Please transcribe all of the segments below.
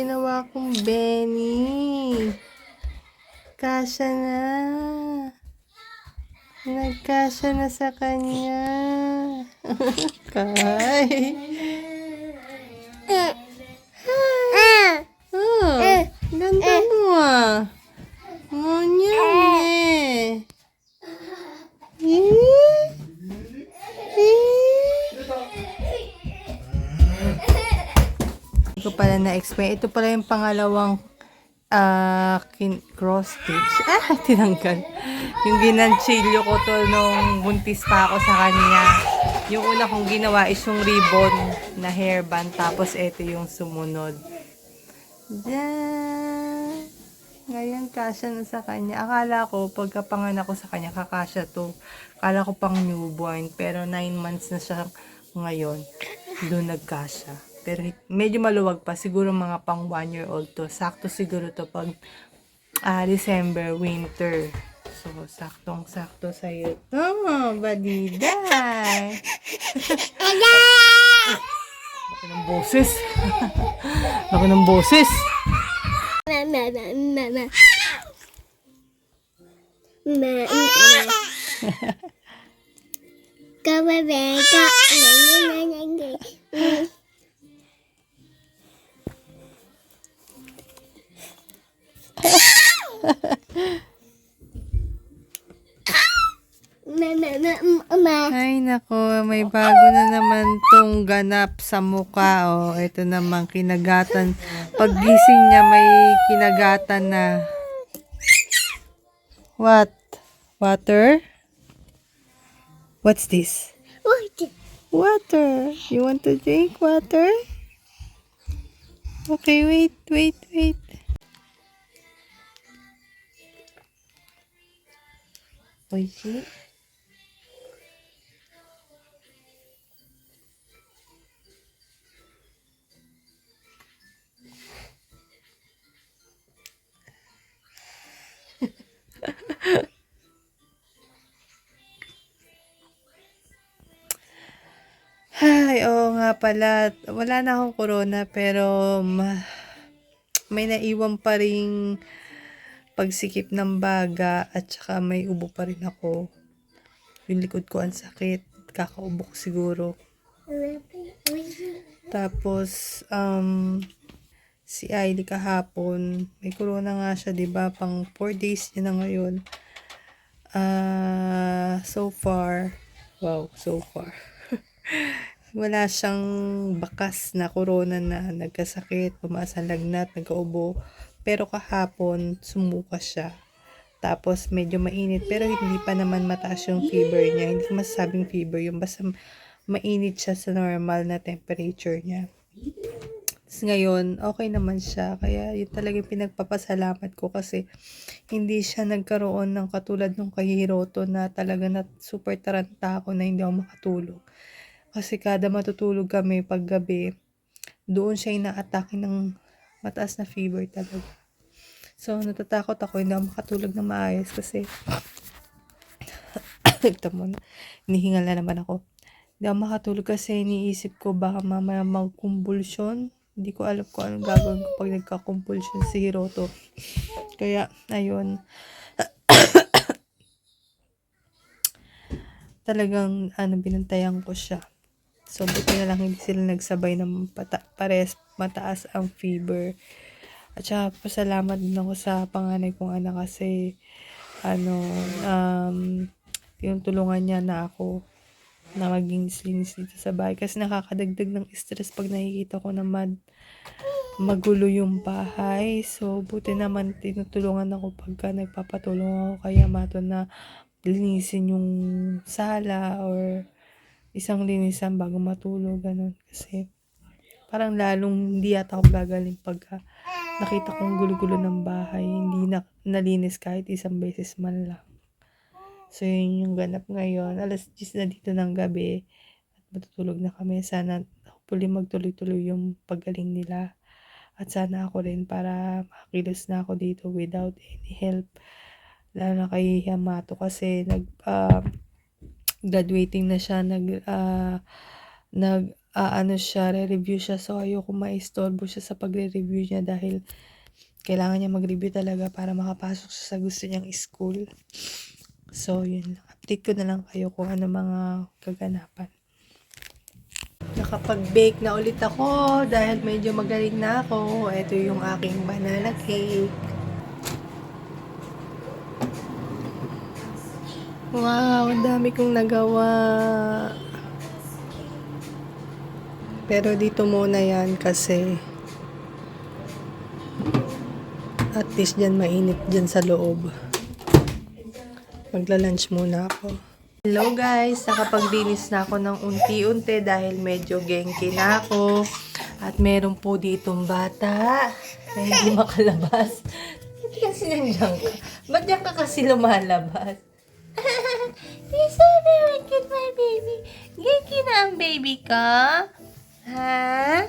ginawa kong Benny. Kasya na. Nagkasya na sa kanya. Kay. Oh, ganda mo ah. Ngunyan eh. Eh? Ko pala na-explain. Ito pala yung pangalawang kin- cross stitch. Ah, tinanggal. Yung ginanchilyo ko to nung buntis pa ako sa kanya. Yung una kong ginawa is yung ribbon na hairband. Tapos ito yung sumunod. Diyan. Ngayon, kasya na sa kanya. Akala ko, pagkapanganak ko sa kanya, kakasya to. Akala ko pang newborn. Pero 9 months na siya ngayon. Doon nagkasya. Pero medyo maluwag pa. Siguro mga pang 1 year old to. Sakto siguro to pag ah, December, winter. So, saktong-sakto sa'yo. Oh, badiday! Laki ng boses. Laki ng boses. Mama, mama, mama. Mama. Kababeka. Mama, Ay, nako, may bago na naman tong ganap sa mukha. Oh, ito naman, kinagatan. Paggising niya, may kinagatan na. What? Water? What's this? Water. You want to drink water? Okay, wait, wait, wait. Oishi? Ay, oo nga pala. Wala na akong corona pero ma- may naiwan pa ring pagsikip ng baga at saka may ubo pa rin ako. Yung likod ko ang sakit. Kakaubo ko siguro. Tapos, um, si Ailey kahapon, may corona nga siya, di ba? Pang 4 days niya na ngayon. Ah, so far, wow, so far. Wala siyang bakas na corona na nagkasakit, pumaas ang lagnat, nagkaubo. Pero kahapon, sumuka siya. Tapos, medyo mainit. Pero hindi pa naman mataas yung fever niya. Hindi ko masasabing fever yung basta mainit siya sa normal na temperature niya. Tapos ngayon, okay naman siya. Kaya yun talaga yung pinagpapasalamat ko kasi hindi siya nagkaroon ng katulad nung kay Hiroto na talaga na super taranta ako na hindi ako makatulog. Kasi kada matutulog kami pag gabi, doon siya inaatake ng mataas na fever talaga. So, natatakot ako, hindi ako makatulog na maayos kasi ito mo na, hinihingal na naman ako. Hindi ako makatulog kasi iniisip ko baka mamaya magkumbulsyon. Hindi ko alam kung anong gagawin ko pag nagka-compulsion si Hiroto. Kaya, ayun. Talagang, ano, binantayan ko siya. So, buti na lang hindi sila nagsabay ng pata- pares mataas ang fever. At saka, pasalamat din ako sa panganay kong anak kasi, ano, um, yung tulungan niya na ako na maging slinis dito sa bahay. Kasi nakakadagdag ng stress pag nakikita ko na mad, magulo yung bahay. So, buti naman tinutulungan ako pagka nagpapatulong ako kay Yamato na linisin yung sala or isang linisan bago matulog, ganun. Kasi, parang lalong hindi yata ako gagaling pagka nakita kong gulo-gulo ng bahay, hindi na nalinis kahit isang beses man lang. So, yun yung ganap ngayon. Alas 10 na dito ng gabi at matutulog na kami. Sana hopefully magtuloy-tuloy yung paggaling nila. At sana ako rin para makakilos na ako dito without any help. Lalo na kay Yamato kasi nag ah, graduating na siya, nag ah, nag ah, ano siya, re-review siya. So, ayoko maistorbo siya sa pagre-review niya dahil kailangan niya mag-review talaga para makapasok siya sa gusto niyang school. So, yun lang. Update ko na lang kayo kung ano mga kaganapan. Nakapag-bake na ulit ako dahil medyo magaling na ako. Ito yung aking banana cake. Wow, ang dami kong nagawa. Pero dito muna yan kasi at least dyan mainit dyan sa loob. Magla-lunch muna ako. Hello guys! Nakapaglinis na ako ng unti-unti dahil medyo genki na ako. At meron po ditong bata na hindi makalabas. Kasi nandiyan ka? Ba't diyan ka kasi lumalabas? You're so very cute, my baby. Genki na ang baby ka? Ha?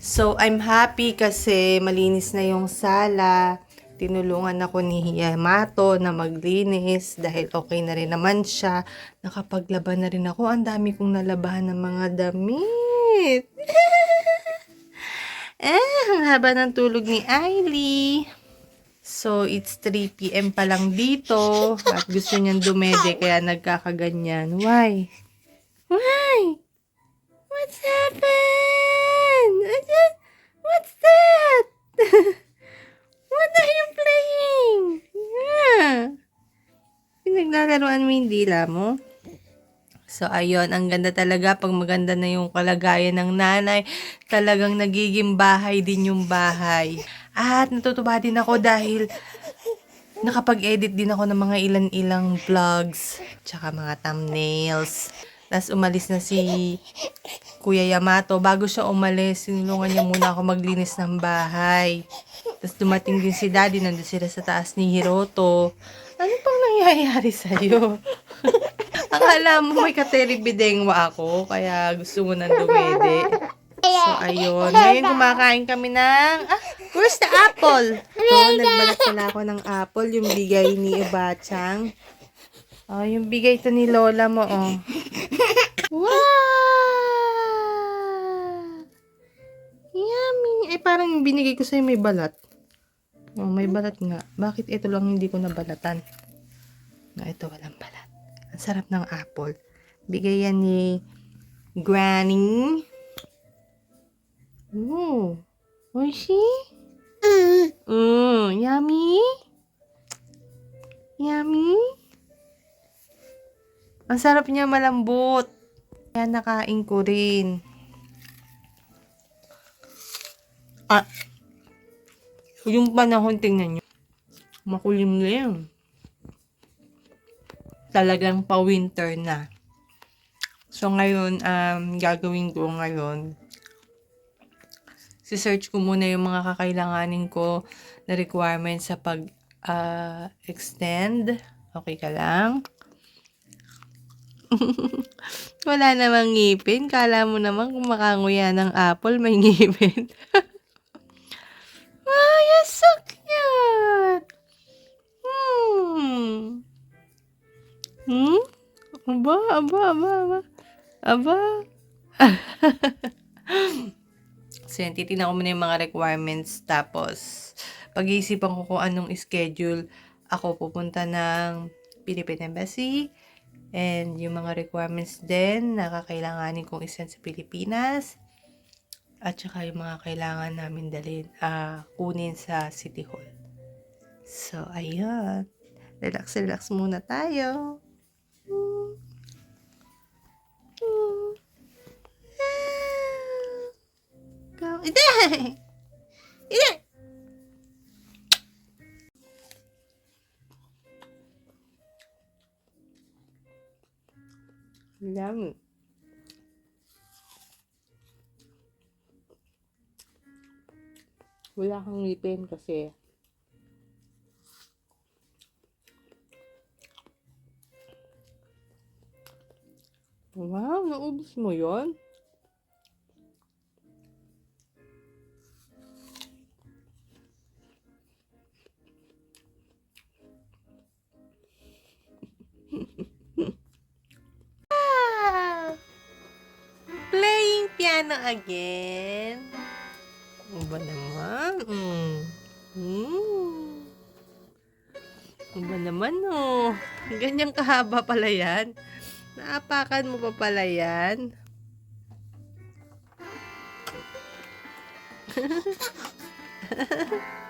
So, I'm happy kasi malinis na yung sala. Tinulungan ako ni Yamato na maglinis dahil okay na rin naman siya. Nakapaglaban na rin ako. Ang dami kong nalabahan ng mga damit. eh, ang haba ng tulog ni Ailey. So, it's 3 p.m. pa lang dito. At gusto niyang dumede kaya nagkakaganyan. Why? Why? What's happened? That? What's that? What are you playing? Yeah. Pinaglalaroan mo yung dila mo? So, ayun, ang ganda talaga pag maganda na yung kalagayan ng nanay. Talagang nagiging bahay din yung bahay. At natutuwa din ako dahil nakapag-edit din ako ng mga ilan-ilang vlogs, tsaka mga thumbnails. Tapos umalis na si Kuya Yamato. Bago siya umalis, sinulungan niya muna ako maglinis ng bahay. Tapos dumating din si Daddy, nandun sila sa taas ni Hiroto. Ano pang nangyayari sa'yo? Akala mo may kateribidengwa ako, kaya gusto mo nang dumede. So, ayun. Ngayon, kumakain kami ng... Ah, where's the apple? Oh, nagbalat pala ako ng apple, yung bigay ni Ubachang. Oh, yung bigay to ni Lola mo, oh. Wow! Yummy! Eh, parang binigay ko sa'yo may balat. Oh, may balat nga. Bakit ito lang hindi ko nabalatan? Na ito walang balat. Ang sarap ng apple. Bigay yan ni Granny. Ooh. Oishi? Mm, yummy? Yummy? Ang sarap niya malambot. Kaya nakain ko rin. Ah, yung panahon, tingnan nyo. Makulimlim. Talagang pa-winter na. So, ngayon, um, gagawin ko ngayon, si-search ko muna yung mga kakailanganin ko na requirements sa pag ah, extend. Okay ka lang? Wala namang ngipin. Kala mo naman kung makanguya ng apple, may ngipin. wow, you're so cute! Hmm. Hmm? Aba, aba, aba, aba. Aba. So, yan, titignan ko muna yung mga requirements. Tapos, pag-iisipan ko kung anong schedule ako pupunta ng Philippine Embassy. And yung mga requirements din na kakailanganin kong isend sa Pilipinas. At saka yung mga kailangan namin dalhin, ah, kunin sa City Hall. So, ayun. Relax, relax muna tayo. Hmm. Hmm. Ite! Yummy. Wala kang ngipin kasi Wow, naubos mo yon? Again? Ano ba naman? Mm. Mm. Ba naman, oh? Ganyang kahaba pala yan. Naapakan mo pa pala yan.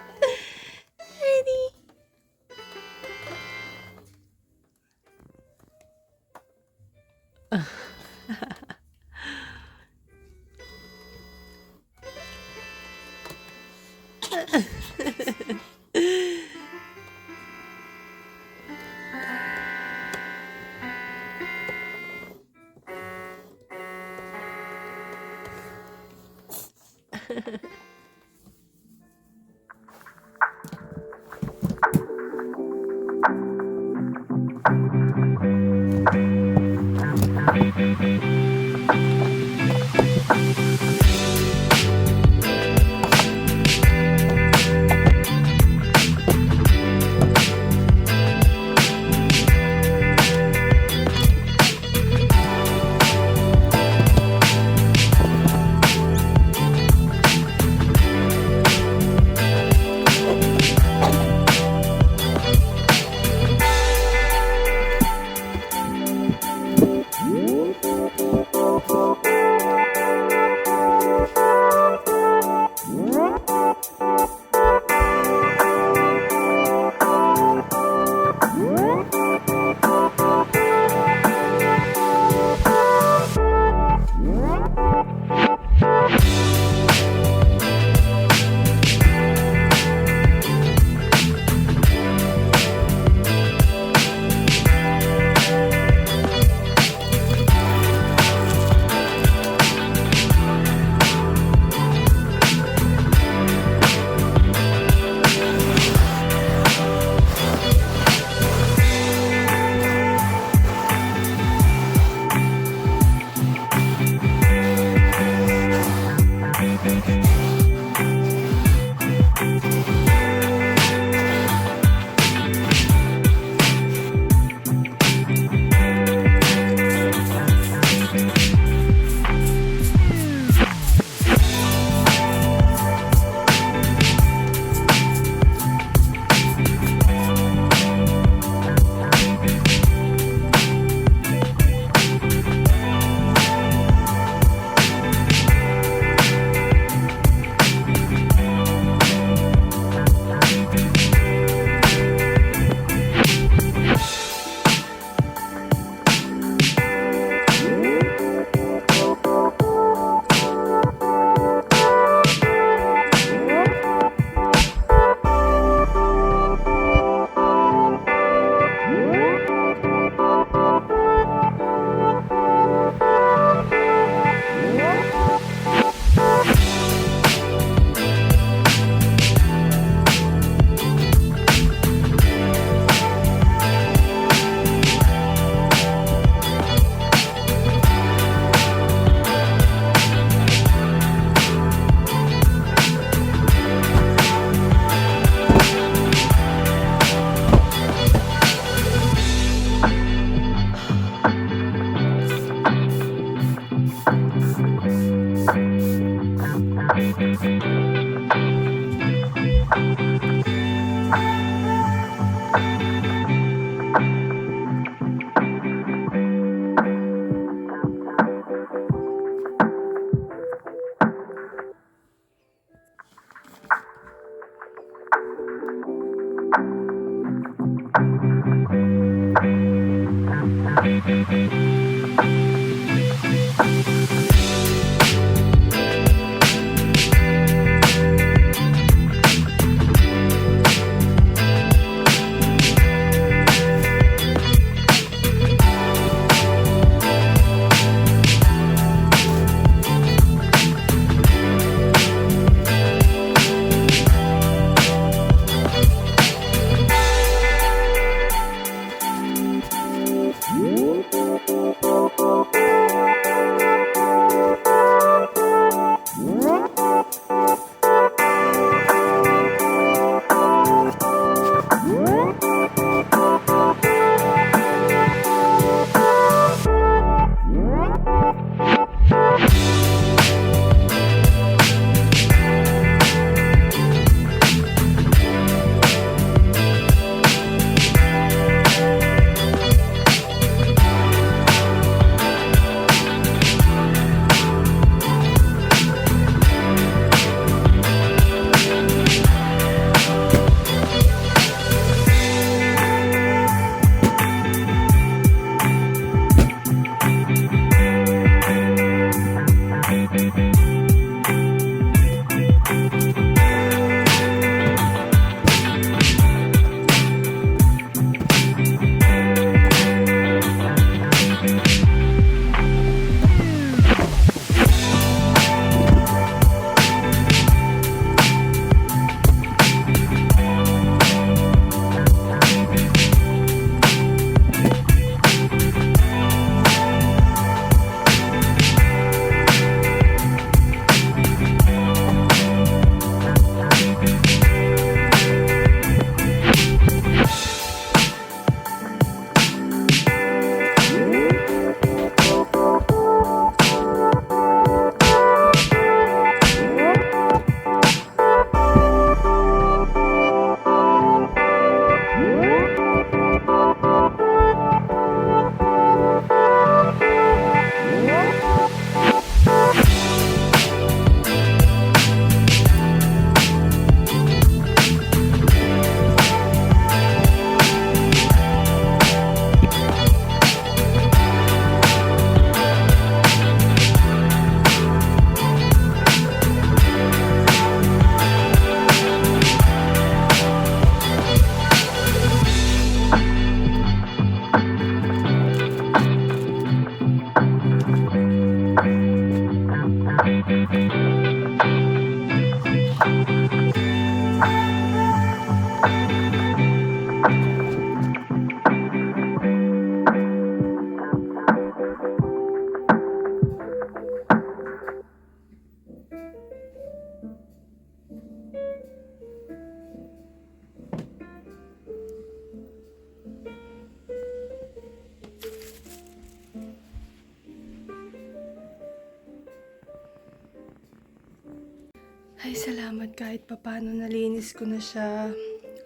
Ay, salamat kahit papano nalinis ko na siya.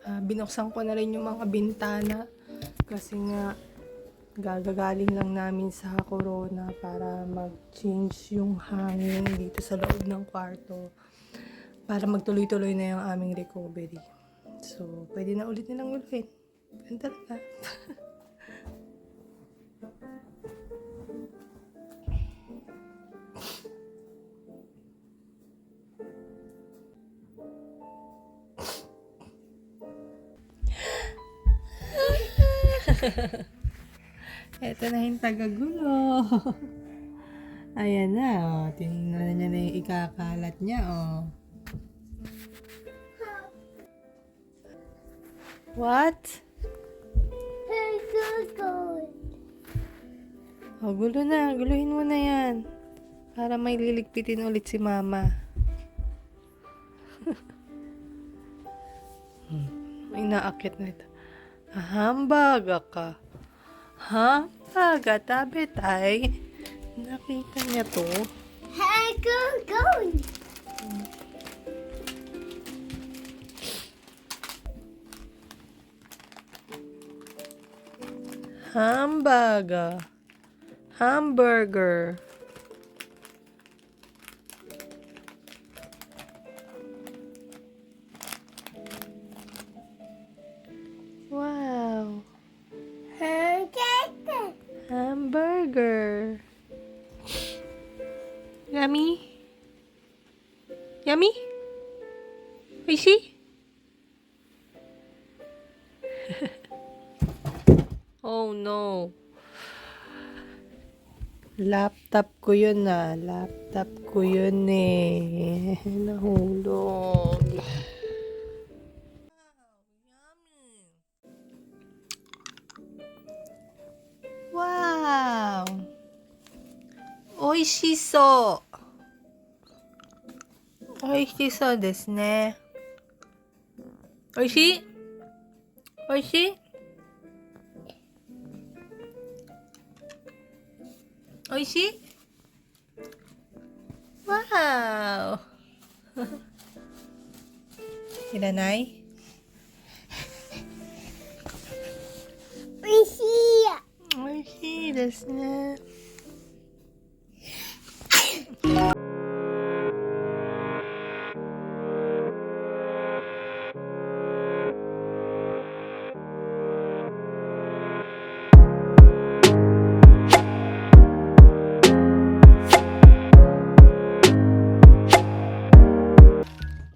Ah, binuksan ko na rin yung mga bintana. Kasi nga, gagagaling lang namin sa corona para mag-change yung hangin dito sa loob ng kwarto. Para magtuloy-tuloy na yung aming recovery. So, pwede na ulit nilang guluhin. Ganun talaga. Ito na yung tagagulo. Ayan na, oh. Tingnan niya na yung ikakalat niya, oh. What? Go. Oh, gulo na. Guluhin mo na yan. Para may liligpitin ulit si mama. hmm. May naakit na ito. Hambaga ka. Hambaga, tabi tay. Nakita niya to. Hey, go, go. Hambaga. Hamburger. Yummy? Oishi? oh no. Laptop ko yun na. Ah. Laptop ko yun eh. Nahulog. Wow! Oishiso! 美味しそうですね。美味しい？美味しい？美味しい？わーお いらない？美味しい。美味しいですね。